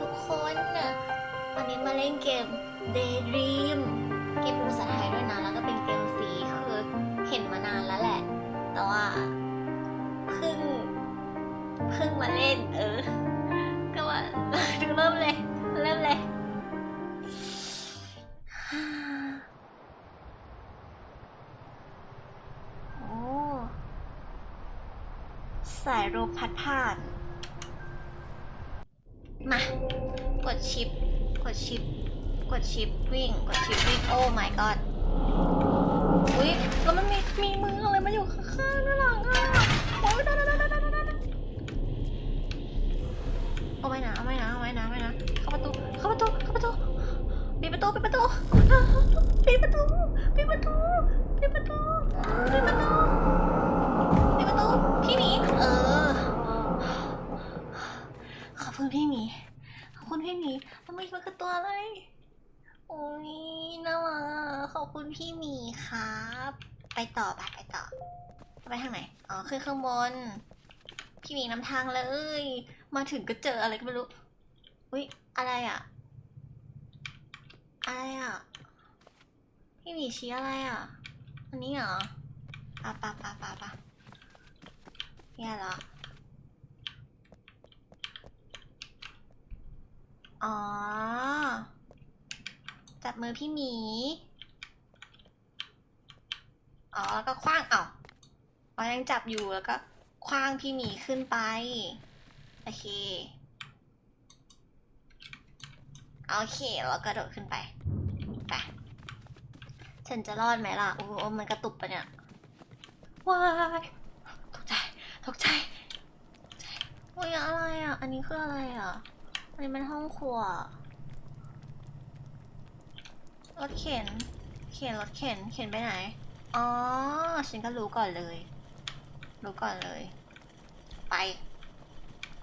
ทุกคนวันนี้มาเล่นเกม Daydream เกมภาษาไทยด้วยนะ แล้วก็เป็นเกมฟรีคือเห็นมานานแล้วแหละ แต่ว่าเพิ่งเพิ่งมาเล่น เออ ก็ว่าดูเริ่มเลย เริ่มเลยโอ้สายลมพัดผ่าน ชิป กดชิป กดชิปวิ่ง กดชิปวิ่ง โอ้ my god อุ้ยแล้วมันมีมีมืออะไรมาอยู่ข้างๆด้านหลังอะโอ้ยได้ได้ได้ได้ได้ได้เอาไว้นะเอาไว้นะเอาไว้นะเอาไว้นะเข้าประตูเข้าประตูเข้าประตูปิดประตูปิดประตูปิดประตูปิดประตูปิดประตูปิดประตู คุณพี่หมีครับ ไปต่อไปไปต่อ ไปทางไหน อ๋อขึ้นข้างบน พี่หมีนำทางเลย มาถึงก็เจออะไรก็ไม่รู้ อุ้ยอะไรอะอะไรอะพี่หมีชี้อะไรอะอันนี้เหรอปะปะปะปะปะเนี่ยเหรอ อ๋อจับมือพี่หมี อ๋อแล้วก็คว้างเอ้าอ๋อยังจับอยู่แล้วก็คว้างพี่หมีขึ้นไป โอเค โอเคแล้วก็โดดขึ้นไปไปฉันจะรอดไหมล่ะโอ้โหมันกระตุกปะเนี่ย ว้ายตกใจตกใจตกใจอุ้ยอะไรอะ อันนี้คืออะไรอะ อันนี้มันห้องครัวรถเข็น เข็นรถเข็น เข็นไปไหน อ๋อ ฉันก็รู้ก่อนเลย รู้ก่อนเลย ไป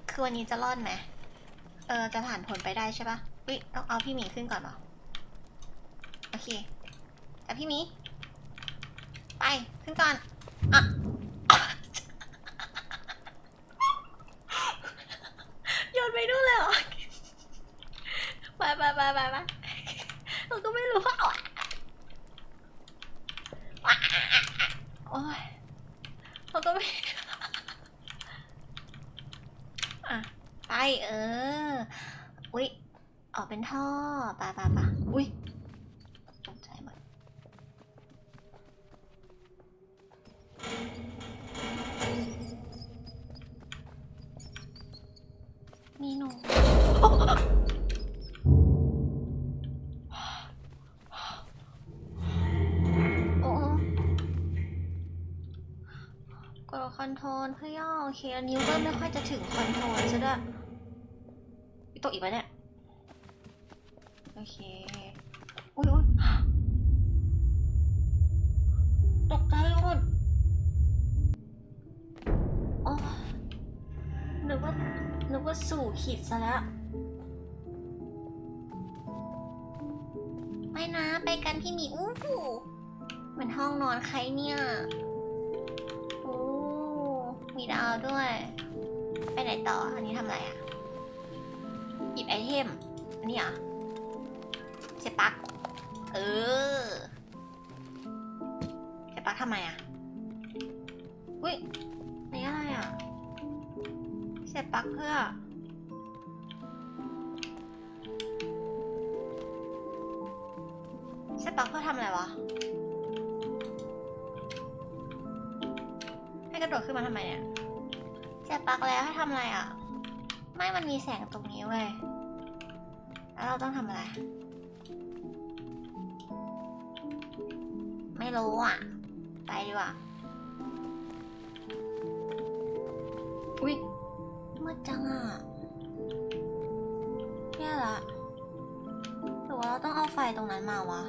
คือวันนี้จะรอดไหม เออ จะผ่านผลไปได้ใช่ปะอุ้ยต้องเอาพี่หมีขึ้นก่อนหรอ โอเค แต่พี่หมี ไป ขึ้นก่อน อะ โยนไปนู่นเลยเหรอ ไปไปไปไปไปเราก็ไม่รู้ว่าอะโอ้ยเราก็ไม่ อะ ไปเออ อุ๊ย ออกเป็นท่อไปไปไปอุ๊ยตกใจหมดนี่หนูโอ้กดคอนโทรลเพื่อย่อโอเคแล้วนิ้ก็ไม่ค่อยจะถึงคอนโทรลซะด้วย ตกอีกไหมเนี่ย โอเค อุ้ยอุ้ยตกใจหมดโอ้นึกว่านึกว่าสู่ขีดซะแล้วไม่นะไปกันพี่หมีอู้หูเหมือนห้องนอนใครเนี่ยโอ้มีดาวด้วย ไปไหนต่ออันนี้ทำอะไรอะ บไอเทม อันนี้เหรอเสีปัก เออเสียบปลั๊กทำไมอะอุ้ยอันนี่อะไรอะเสียบปลั๊กเพื่อเสียบปลั๊กเพื่อทำอะไรวะ ให้กระโดดขึ้นมาทำไมเนี่ยเสียบปลั๊กแล้วให้ทำอะไรอะ ไม่มันมีแสงตรงนี้เว้ย แล้วเราต้องทำอะไร ไม่รู้อะ ไปดีกว่า อุ๊ยมืดจังอะแย่ละหรือว่าเราต้องเอาไฟตรงนั้นมาวะ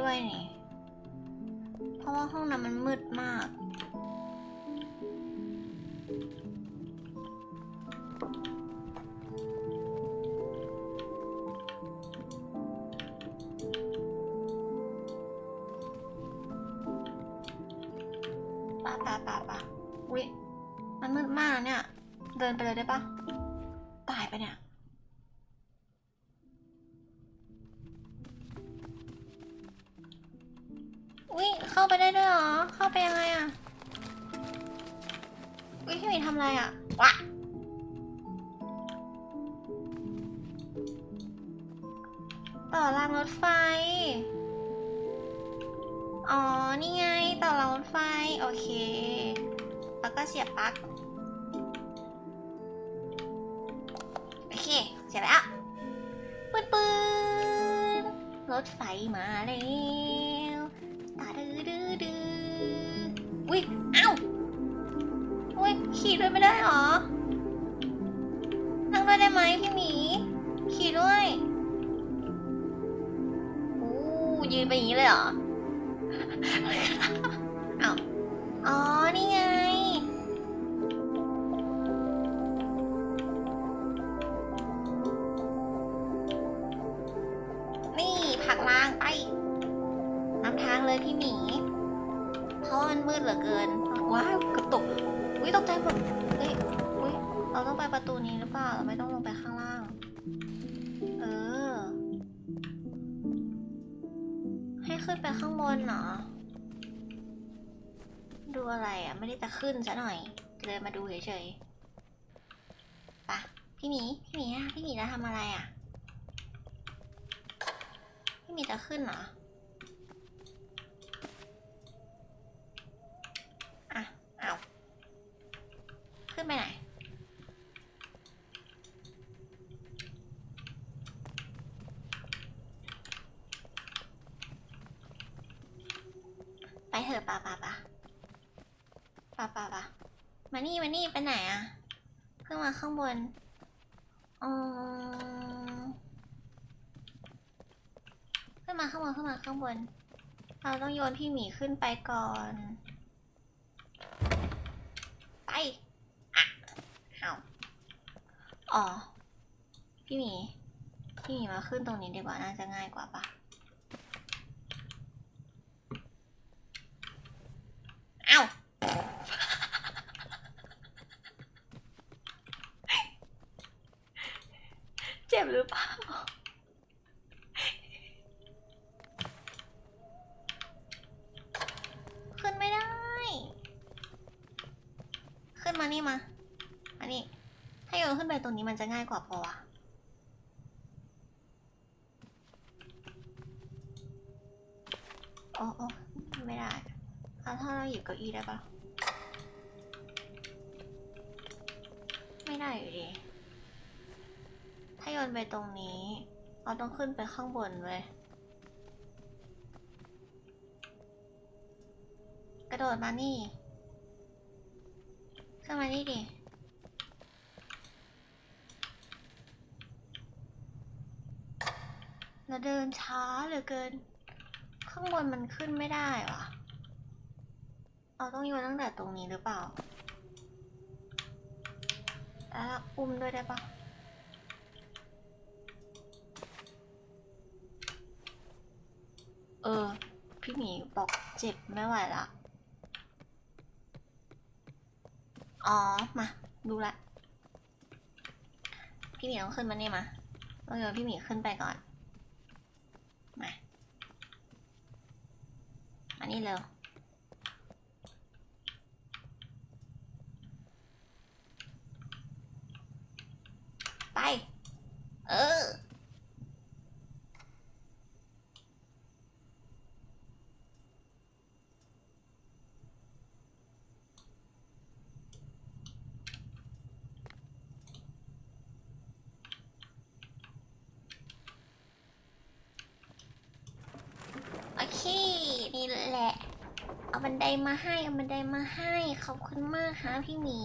ด้วยนี่ เพราะว่าห้องนั้นมันมืดมากปะปะปะปะอุ้ยมันมืดมากเนี่ย เดินไปเลยได้ปะ ถไฟมาแล้วตาดื้อดื้อดื้ออุ้ยเอ้าอุ้ยขี่ด้วยไม่ได้หรอนั่งด้วยได้ไหมพี่หมี ซะหน่อย เดินมาดูเฉยๆปะพี่หมีพี่หมีอะพี่หมีจะทำอะไรอะ พี่หมีจะขึ้นเหรออะเอาขึ้นไปไหนไปเถอะปะปะปะ ปะปะปะมานี่มานี่ไปไหนอะขึ้นมาข้างบนอืมขึ้นมาข้างบนขึ้นมาข้างบน เราต้องโยนพี่หมีขึ้นไปก่อน ไปอะเอาอ๋อ พี่หมี พี่หมีมาขึ้นตรงนี้ดีกว่าน่าจะง่ายกว่าปะเอ้า เจ็บ หรือเปล่า ขึ้นไม่ได้ ขึ้นมานี่มา มานี่ถ้าโยนขึ้นไปตรงนี้มันจะง่ายกว่าปะวะโอ้โอ้ไม่ได้แล้วถ้าเราหยิบเก้าอี้ได้ปะไม่ได้อยู่ดี ถ้าโยน ไปตรงนี้เราต้องขึ้นไปข้างบนเว้ยกระโดดมานี่ขึ้นมานี่ดิเราเดินช้าเหลือเกิน ข้างบนมันขึ้นไม่ได้วะเราต้องโยนตั้งแต่ตรงนี้หรือเปล่าแล้วอุ้มด้วยได้ปะ ออ พี่หมีบอกเจ็บไม่ไหวละ อ๋อ มา ดูละ พี่หมีต้องขึ้นมานี่มาต้องโยนพี่หมีขึ้นไปก่อน มา มานี่เร็ว ไป เออ อ เอาบันไดมาให้ เอาบันไดมาให้ ขอบคุณมากฮะพี่หมี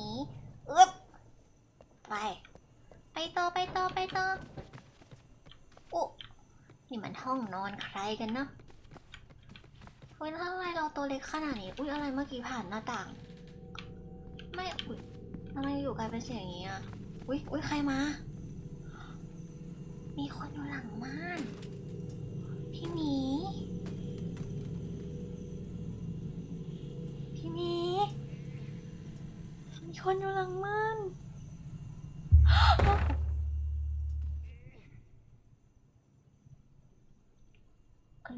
อึ๊บไป ไปต่อไปต่อไปต่ออุ๊นี่มันห้องนอนใครกันเนาะเฮ้ยแล้วทำไมเราตัวเล็กขนาดนี้ อุ๊ยอะไรเมื่อกี้ผ่านหน้าต่าง ไม่อุ๊ยทำไมอยู่กลายเป็นเสียงอย่างนี้อะ อุ๊ยอุ๊ยใครมา มีคนอยู่หลังม่าน พี่หมี คนอยู่หลังม่าน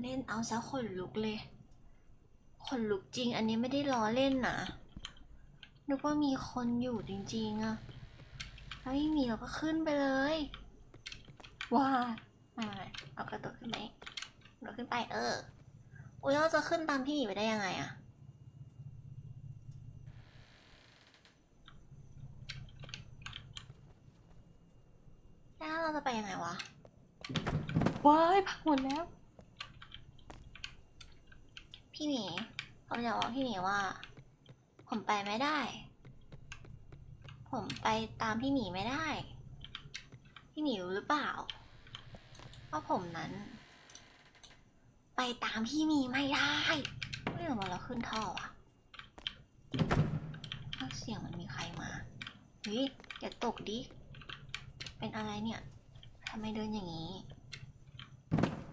เล่นเอาซะขนลุกเลยขนลุกจริง อันนี้ไม่ได้ล้อเล่นนะนึกว่ามีคนอยู่จริง ๆอะถ้าไม่มีเราก็ขึ้นไปเลย ว้าไม่ไเอากระโดดขึ้นไปกระโดดขึ้นไปเออ อุ้ยเราจะขึ้นตามพี่หมีไปได้ยังไงอะ แล้วเราจะไปยังไงวะว้ายพักหมดแล้ว พี่หมีผมจะบอกพี่หมีว่า ผมไปไม่ได้ ผมไปตามพี่หมีไม่ได้ พี่หมีรู้หรือเปล่าว่าผมนั้น ไปตามพี่หมีไม่ได้ไม่รู้ว่าเราขึ้นท่อวะถ้าเสียงมันมีใครมาเฮ้ยอย่าตกดิ เป็นอะไรเนี่ยทำไมเดินอย่างนี้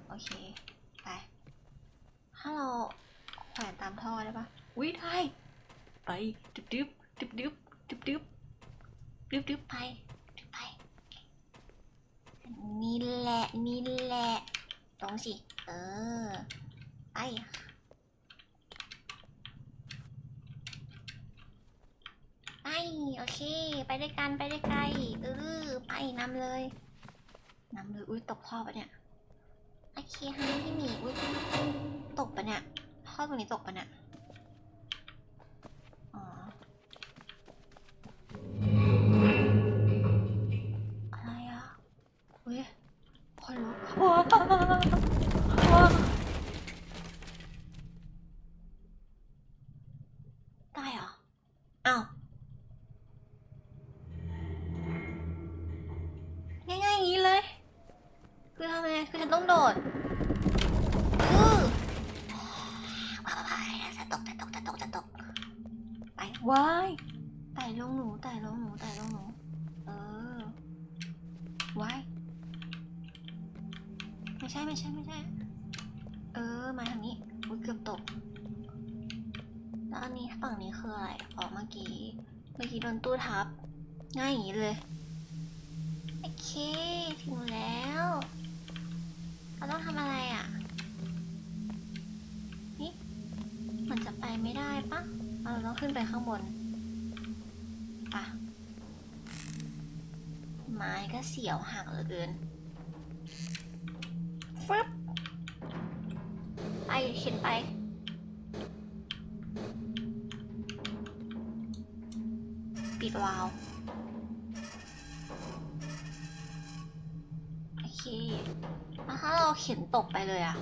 โอเค ไป ถ้าเราแขวนตามท่อได้ปะอุ้ยได้ไปดึบดึบดึบดึบดึบดึบดึบดึบไปดึบไป นี่แหละ นี่แหละ ตรงสิ เออ ไปไป โอเค ไปด้วยกันไปด้วยไกลเออไปนำเลยนำเลยอุ้ยตกท่อปะเนี่ยโอเคฮะพี่หมีอุ้ยตกปะเนี่ยท่อตรงนี้ตกปะเนี่ยอ๋ออะไรอะเว้ยคนลุกว้าวว้าวได้เหรออ้าว ง่ายๆอย่างนี้เลย คือทำไงคือฉันต้องโดดอือว้ายจะตกจะตกจะตกจะตก ไปว้ายไต่ลงหนูไต่ลงหนูไต่ลงหนู เออว้ายไม่ใช่ไม่ใช่ไม่ใช่ เออ มาทางนี้อุ้ยเกือบตก แล้วอันนี้ฝั่งนี้คืออะไรออกเมื่อกี้ เมื่อกี้โดนตู้ทับ ง่ายอย่างนี้เลย โอเค ถึงแล้ว เราต้องทำอะไรอะ นี่ มันจะไปไม่ได้ปะเราต้องขึ้นไปข้างบนปะไม้ก็เสียวหักเหลือเกินฟึบไปเข็นไป ปิ ดวาล์วโอเคแล้วถ้าเราเข็นตกไปเลยอะ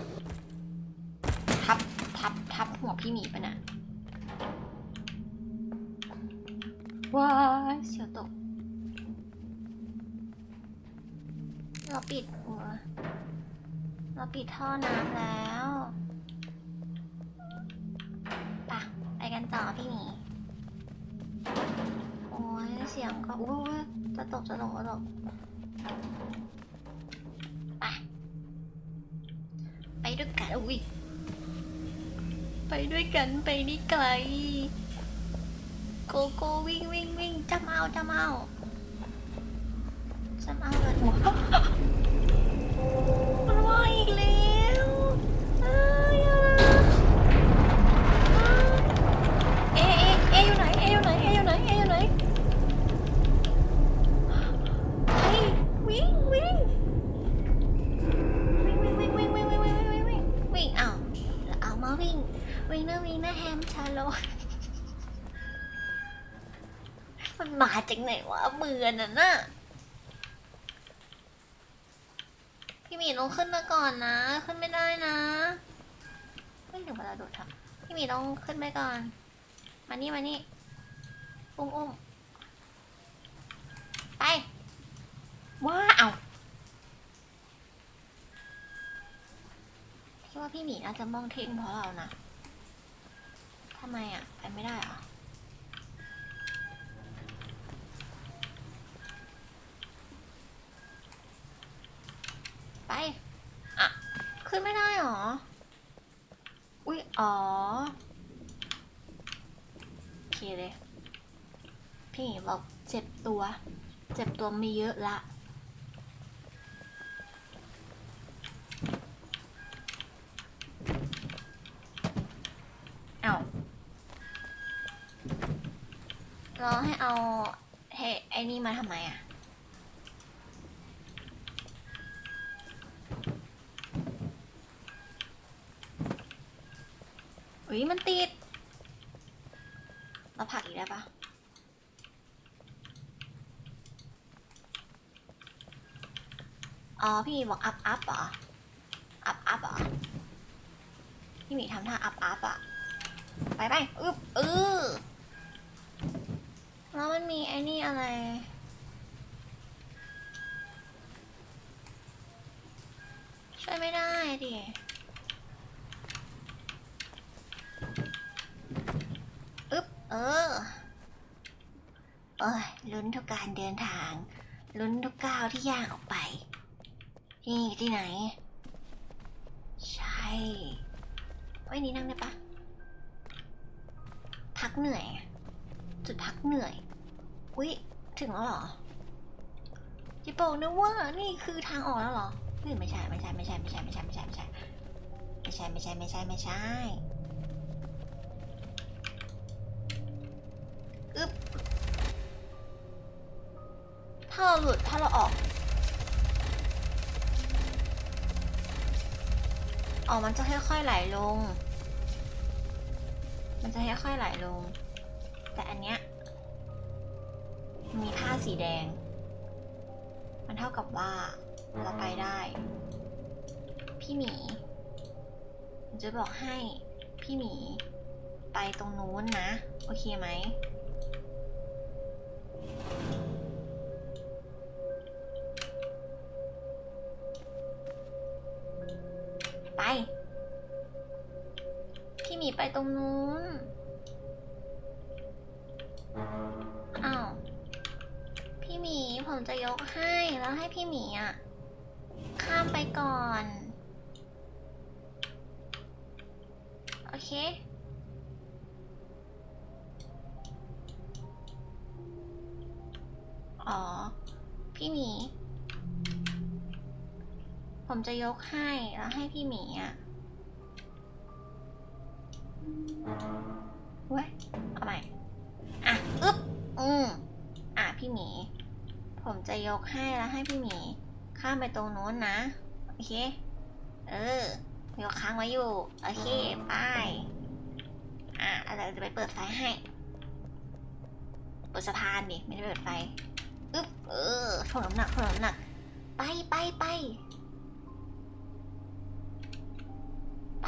ทับทับทับหัวพี่หมีไปะน่ะว้ายเสียวตก เราปิดหัวเราปิดท่อน้ำแล้ว กันไปนี่ไกล โกโก้วิ่งวิ่งวิ่งจำเอาจำเอาจำเอาเลย วิ่งนะวิ่แฮมชาโลมันมาจากไหนวะมือน่ะน่ะพี่หมีต้องขึ้นมาก่อนนะ ขึ้นไม่ได้นะไม่ถึงเวลาโดดทำพี่หมีต้องขึ้นไปก่อน มานี่มานี่อุ้มอุ้มไป ว้าเอาคิดว่าพี่หมีน่าจะมองเท่งเพราะเรานะำไมอะไปไม่ได้เหรอไป อะ ขึ้นไม่ได้เหรอ อุ๊ย อ๋อ โอเคเลย พี่บอกเจ็บตัว เจ็บตัวมีเยอะละ เอาเราให้เอาเฮ้ไอ้ นี่มาทำไมอะ อุ้ยมันติด เราผักอีกได้ปะอ๋อ พี่บอกอัพอัพเหรอ อัพอัพเหรอ พี่หมีทำท่าอัพอัพอะ ไปไปอึบเออ แล้วมันมีไอ้นี่อะไร ช่วยไม่ได้ดิอึ๊บ เออเอ้ย ลุ้นทุกการเดินทาง ลุ้นทุกก้าวที่ย่างออกไปที่นี่ที่ไหน ใช่ไว้นี้นั่งได้ปะพักเหนื่อย จุดพักเหนื่อย อุ๊ย ถึงแล้วเหรอจิบอกนะว่านี่คือทางออกแล้วเหรอไม่ใช่ไม่ใช่ไม่ใช่ไม่ใช่ไม่ใช่ไม่ใช่ไม่ใช่ไม่ใช่ไม่ใช่ไม่ใช่ไม่ใช่อึ๊บถ้าเราหลุดถ้าเราออกออกมันจะค่อยๆไหลลง มันจะค่อยๆไหลลง แต่อันเนี้ยมีผ้าสีแดง มันเท่ากับว่าเราไปได้ พี่หมีจะบอกให้พี่หมี ไปตรงนู้นนะ โอเคไหมไป พี่หมีไปตรงนู้น โอเค อ๋อ พี่หมี ผมจะยกให้แล้วให้พี่หมีอะเว้ย เอาใหม่ อะ อึ๊บ อืมอะ พี่หมี ผมจะยกให้แล้วให้พี่หมี ข้ามไปตรงโน้นนะ โอเค เออ ยกค้างไว้อยู่ โอเคไปอะเราจะไปเปิดไฟให้ เปิดสะพานดิไม่ได้เปิดไฟอึ๊บเออถ่วงน้ำหนักถ่วงน้ำหนัก ไปไปไปไป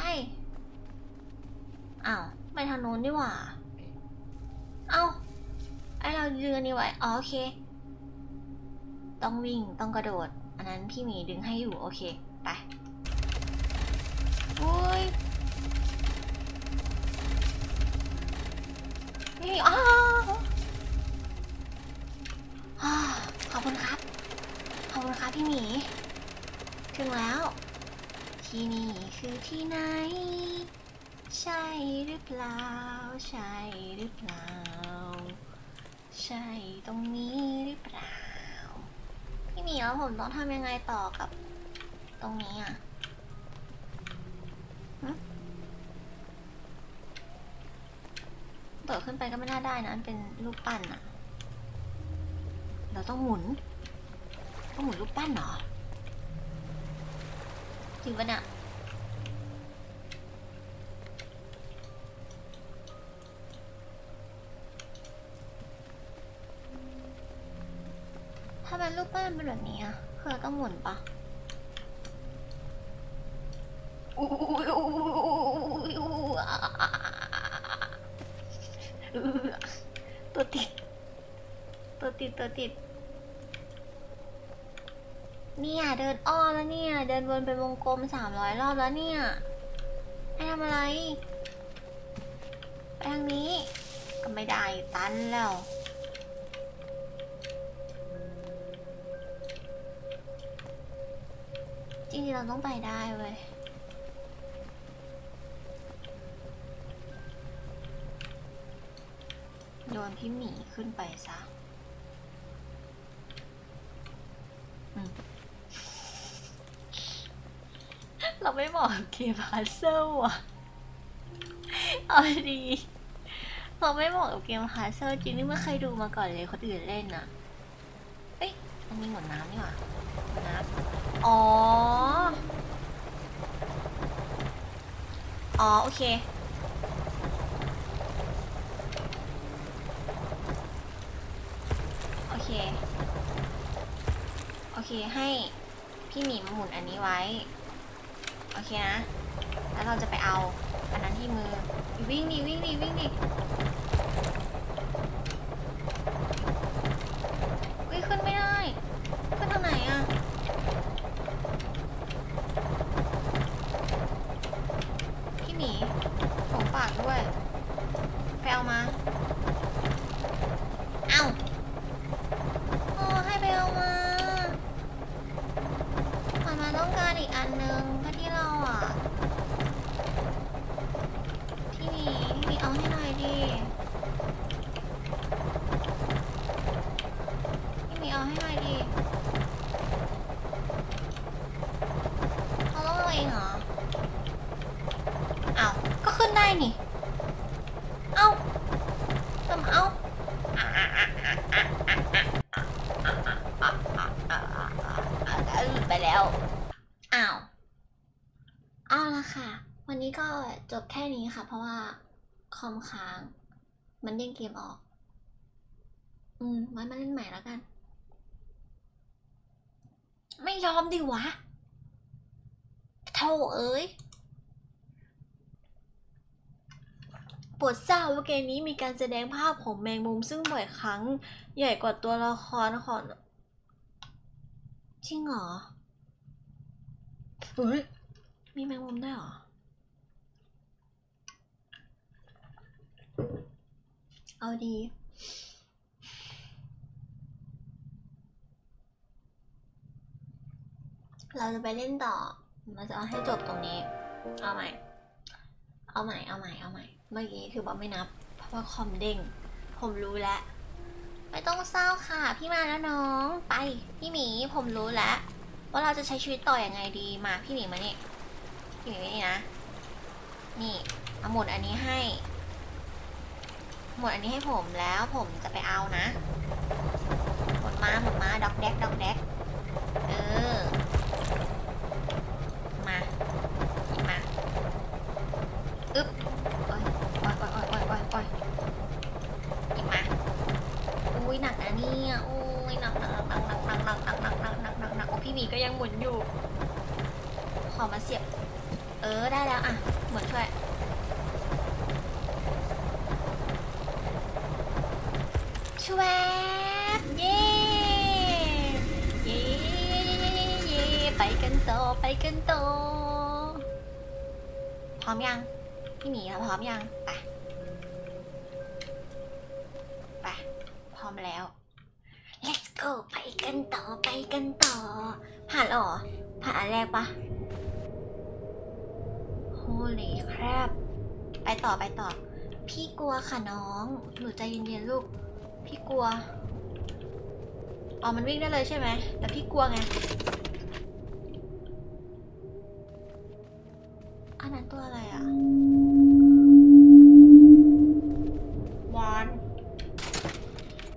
อ้าวไปทางโน้นดีกว่า เอ้าไอเรายืนนี่ไว้อ๋อโอเค ต้องวิ่งต้องกระโดด อันนั้นพี่หมีดึงให้อยู่ โอเค ไป้ยพี่หมีอ้าวอ่าขอบคุณครับ ขอบคุณครับพี่หมี ถึงแล้ว ที่นี่คือที่ไหน ใช่หรือเปล่า ใช่หรือเปล่า ใช่ตรงนี้หรือเปล่า พี่หมีแล้วผมต้องทำยังไงต่อกับ ตรงนี้อะ โดดขึ้นไปก็ไม่น่าได้นะมันเป็นรูปปั้นอะเราต้องหมุน ต้องหมุนรูปปั้นเหรอจริงปะเนี่ยถ้าเป็นรูปปั้นเป็นแบบนี้อะคือเราต้องหมุนปะอุ้ยอุ้ยอุ้ยอุ้ยอะอะอะ เออ ตัวติด ตัวติดตัวติด เนี่ยเดินอ้อมแล้วเนี่ย เดินวนเป็นวงกลมสามร้อยรอบแล้วเนี่ยให้ทำอะไร ไปทางนี้ ก็ไม่ได้ตันแล้วจริงๆเราต้องไปได้เว้ย พี่หมีขึ้นไปซะเราไม่เหมาะกับเกมพาเซลว่ะเอาดีเราไม่เหมาะกับเกมพาเซลจริงนี่ไม่เคยดูมาก่อนเลยคนอื่นเล่นน่ะเอ้ยมันมีหมดน้ำนี่หว่าหมดน้ำอ๋อ อ๋อ โอเค โอเคโอเคให้พี่หมีมาหมุนอันนี้ไว้ โอเคนะ แล้วเราจะไปเอาอันนั้นที่มือ วิ่งดิวิ่งดิวิ่งดิ i ano ค่นี้ค่ะ เพราะว่าคอมค้าง มันเด้งเกมออก อืมไว้มาเล่นใหม่แล้วกัน ไม่ยอมดิวะโธ่เอ้ยโปรดทราบว่าเกมนี้มีการแสดงภาพของแมงมุมซึ่งบ่อยครั้งใหญ่กว่าตัวละครของจริงเหรอเฮ้ยมีแมงมุมด้วยเหรอ เอาดี เราจะไปเล่นต่อ เราจะเอาให้จบตรงนี้ เอาใหม่ เอาใหม่ เอาใหม่ เอาใหม่ เมื่อกี้ถือว่าไม่นับ เพราะว่าคอมเด้ง ผมรู้แล้ว ไม่ต้องเศร้าค่ะ พี่มาแล้วน้อง ไป พี่หมี ผมรู้แล้วว่าเราจะใช้ชีวิตต่ออยังไงดี มาพี่หมีมานี่ พี่หมีมานี่นะ นี่เอาหมดอันนี้ให้ หมดอันนี้ให้ผมแล้วผมจะไปเอานะหมดมาหมดมาด็อกแดกด็อกแดกเออ มาหยิบมาอึ๊บโอ้ยโอ้ยโอ้ยโอ้ยโอ้ยโอ้ยโอ้ยหยิบมาอุ้ยหนักนะเนี่ยอุ้ยหนักหนักหนักหนักหนักหนักหนักหนักหนักหนักหนักหนักโอ้พี่หมีก็ยังหมุนอยู่ ขอมาเสียบ เออได้แล้วอะเหมือนช่วย ช วบเย้เย้เย้ไปกันต่อไปกันต่อพร้อมยังพี่หมีพร้อมยังไปไปพร้อมแล้ว let's go ไปกันต่อไปกันต่อ ผ่านหรอผ่านอันแรกปะ holy crap ไปต่อไปต่อ พี่กลัวค่ะน้อง หนูใจเย็นๆลูก พี่กลัว อ๋อ มันวิ่งได้เลยใช่ไหม แต่พี่กลัวไง อันนั้นตัวอะไรอะวาน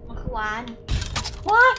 มันคือวานว้าย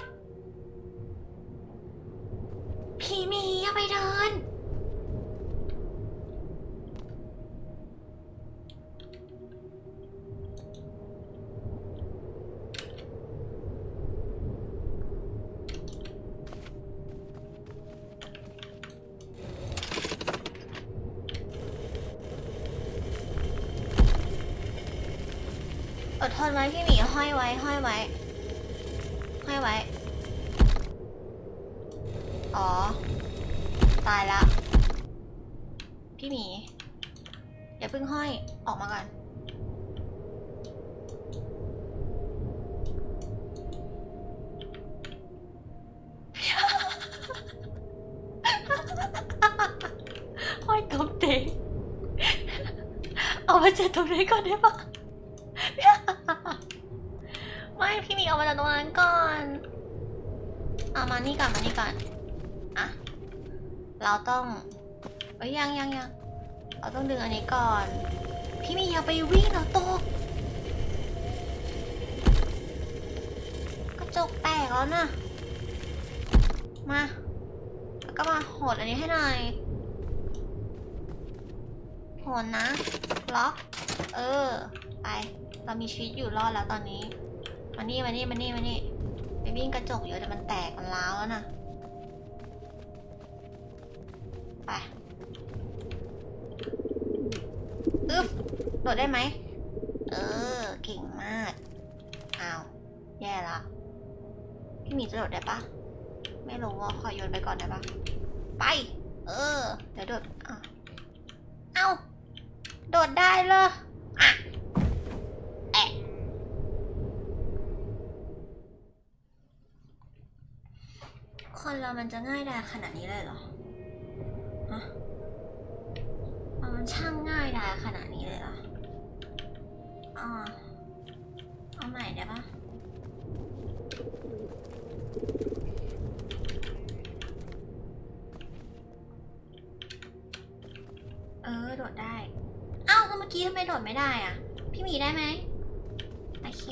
เอามาจากตรงนี้ก่อนได้ปะไม่พี่หมีเอามาจากตรงนั้นก่อนเอามานี่ก่อนมานี่ก่อนอะเราต้องเอ้ยยังยังยังเราต้องดึงอันนี้ก่อน พี่หมีอย่าไปวิ่งเราตกกระจกแตกแล้วนะมาแล้วก็มาหดอันนี้ให้หน่อย หนนะล็อก เออ ไป เรามีชีวิตอยู่รอดแล้วตอนนี้ มานี่มานี่มานี่มานี่ไปวิ่งกระจกเยอะแต่มันแตกมันร้าวแล้วนะไปอึ๊บโดดได้ไหม เออ เก่งมาก อ้าว แย่ละ พี่หมีจะโดดได้ปะ ไม่รู้ว่าขอโยนไปก่อนได้ปะ ไป เออ เดี๋ยวโดดอะ โดดได้เลยอะแอะคนเรามันจะง่ายได้ขนาดนี้เลยเหรอ ฮะ มันช่างง่ายได้ขนาดนี้เลยเหรออ่าเอ ไม่ได้อะ พี่มีได้ไหมโอเค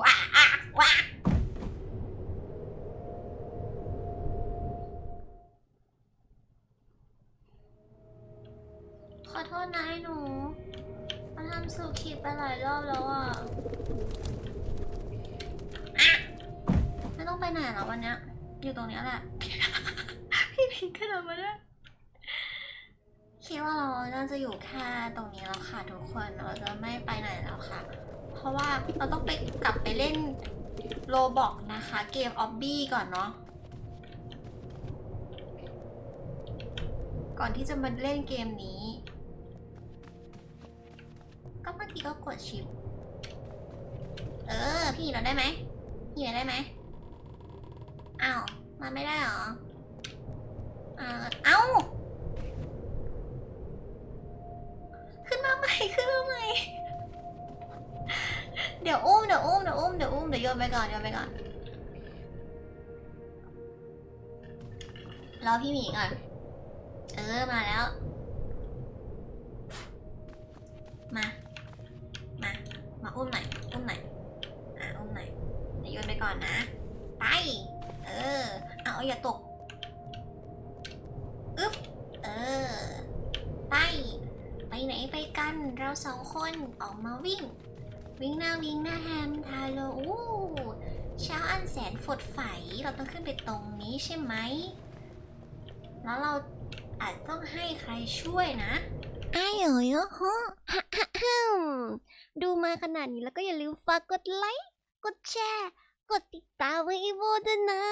ว้าว้าขอโทษนะไอ้หนูมันทำสูขีไปหลายรอบแล้วอะไม่ต้องไปไหนแล้ววันเนี้ยอยู่ตรงเนี้ยแหละ พี่พิงขนาดมาได้ คิดว่าเราน่าจะอยู่แค่ตรงนี้แล้วค่ะทุกคนเราจะไม่ไปไหนแล้วค่ะ เพราะว่าเราต้องไปกลับไปเล่นโลบอกนะคะ เกมออบบี้ก่อนเนาะก่อนที่จะมาเล่นเกมนี้ ก็เมื่อกี้ก็กดชิป เออ พี่เราได้ไหมพี่เราได้ไหมอ้าวมาไม่ได้เหรออ่าเอ้า ขึ้นมาใหม่ขึ้นมาใหม่เดี๋ยวอุ้มเดี๋ยวอุ้มเดี๋ยวอุ้มเดี๋ยวอุ้มเดี๋ยวโยนไปก่อนโยนไปก่อนรอพี่หมีก่อน เออมาแล้ว มา มา มาอุ้มหน่อยอุ้มหน่อยอะอุ้มหน่อยเดี๋ยวโยนไปก่อนนะ ไป เออ เอาอย่าตก อึ๊บ เออ ไป ไปไหนไปกัน เราสองคนออกมาวิ่ง วิ่งหน้าวิ่งหน้าแฮมทาโลอู้เช้าอันแสนฝดใสเราต้องขึ้นไปตรงนี้ใช่ไหม แล้วเราอาจต้องให้ใครช่วยนะไอ้ายอยฮะฮะฮะฮึมดูมาขนาดนี้แล้วก็อย่าลืมฝากกดไลค์ กดแชร์ กดติดตามไว้อีโวด้วยนะ